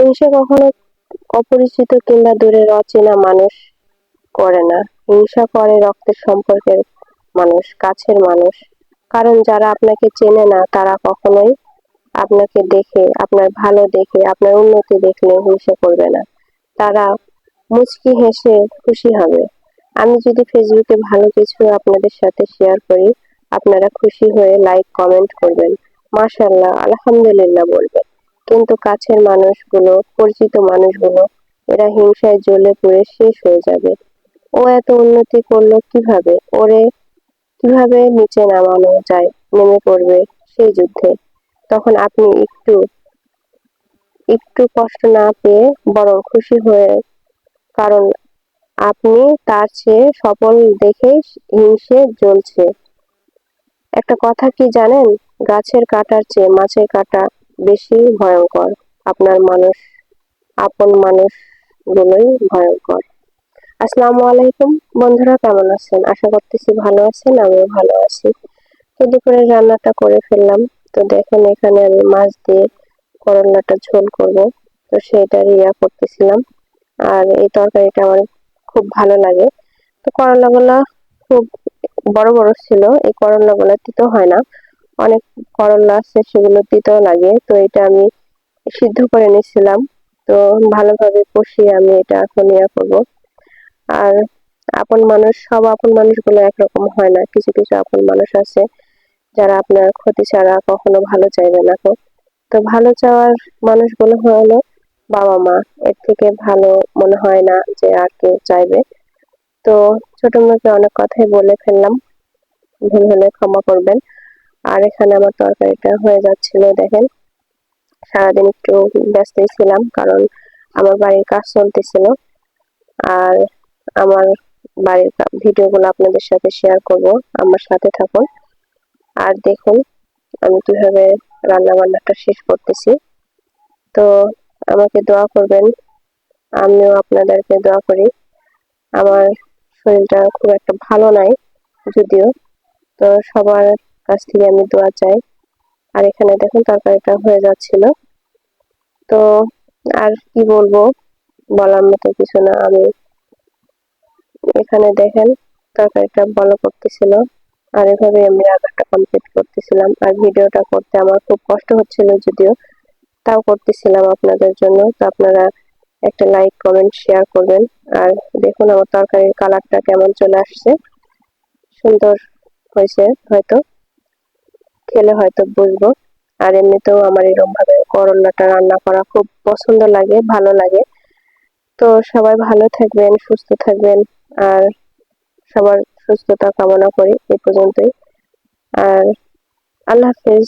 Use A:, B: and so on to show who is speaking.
A: হিংসা কখনো অপরিচিত কিংবা দূরের অচেনা মানুষ করে না। হিংসা করে রক্তের সম্পর্কের মানুষ, কাছের মানুষ। কারণ যারা আপনাকে চেনে না, তারা কখনোই আপনাকে দেখে, আপনার ভালো দেখে, আপনার উন্নতি দেখলে হিংসা করবে না। তারা মুচকি হেসে খুশি হবে। আমি যদি ফেসবুকে ভালো কিছু আপনাদের সাথে শেয়ার করি, আপনারা খুশি হয়ে লাইক কমেন্ট করবেন। মাশাল্লাহ আলহামদুলিল্লাহ বলবেন। কিন্তু কাছের মানুষগুলো, পরিচিত মানুষগুলো, এরা হিংসায় জ্বলে পুড়ে শেষ হয়ে যাবে। ও এত উন্নতি করল কীভাবে? ওরে কীভাবে নিচে নামানো যায়, নেমে পড়বে সেই যুদ্ধে? তখন আপনি একটু একটু কষ্ট না পেয়ে বরং খুশি হয়ে, কারণ আপনি তার চেয়ে সফল দেখে হিংসে জ্বলছে। একটা কথা কি জানেন? গাছের কাটার চেয়ে মাছের কাটা বেশি ভয়ঙ্কর। আপনার মানুষ, আপন মানুষ গুলোই ভয়ঙ্কর। আসসালামু আলাইকুম। বন্ধুরা, কেমন আছেন? আশা করতেছি ভালো আছেন, আমিও ভালো আছি। তো দুপুরে রান্নাটা করে ফেললাম। তো দেখেন, এখানে আমি মাছ দিয়ে করলাটা ঝোল করব। তো সেটা রিয়া করতেছিলাম। আর এই তরকারিটা আমার খুব ভালো লাগে। তো করলাগুলো খুব বড় বড় ছিল। এই করলাগুলো তিতো হয় না। অনেক করলা আছে, সেগুলো তিতো লাগে। তো এটা আমি সিদ্ধ করে নিছিলাম তো ভালোভাবে কষিয়ে আমি এটা এখন ইয়া করব। আর আপন মানুষ, সব আপন মানুষগুলো একরকম হয় না। কিছু কিছু আপন মানুষ আছে যারা আপনার ক্ষতি ছাড়া কখনো ভালো চাইবে না তো। তো ভালো চাওয়ার মানুষগুলো হলো বাবা মা। এর থেকে ভালো মনে হয় না যে আর কেউ চাইবে। তো ছোট মুখে অনেক কথাই বলে ফেললাম। ভুল হলে ক্ষমা করবেন। আর এখানে আমার তরকারিটা হয়ে যাচ্ছিল, দেখেন। সারাদিন একটু ব্যস্তই ছিলাম, কারণ আমার বাড়ির কাজ চলতেছিল। আর আমার বাড়ির ভিডিওগুলো আপনাদের সাথে শেয়ার করব, আমার সাথে থাকুন। আর দেখুন, আমি কীভাবে রান্না বান্নাটা শেষ করতেছি। তো আমাকে দোয়া করবেন, আমিও আপনাদেরকে দোয়া করি। আমার শরীরটা খুব একটা ভালো নাই, যদিও। তো সবার কাছ থেকে আমি দোয়া চাই। আর এখানে দেখুন তরকারিটা হয়ে যাচ্ছিল। তো আর কি বলব? বলার মতো কিছু না। আমি এখানে দেখেন তরকারিটা বলো করতেছিল। আর এভাবে আমি রান্নাটা কমপ্লিট করতেছিলাম। আর ভিডিওটা করতে আমার খুব কষ্ট হচ্ছিল যদিও। তাও করতেছিলাম আপনাদের জন্য। তো আপনারা একটা লাইক কমেন্ট শেয়ার করবেন। আর দেখুন আমার তরকারির কালারটা কেমন চলে আসছে। সুন্দর হয়েছে হয়তো। খেলে হয়তো বুঝব। আর এমনিতেও আমার এরকম ভাবে করলাটা রান্না করা খুব পছন্দ লাগে, ভালো লাগে। তো সবাই ভালো থাকবেন, সুস্থ থাকবেন, আর সবার সুস্থতা কামনা করি এই পর্যন্তই। আর আল্লাহ হাফেজ।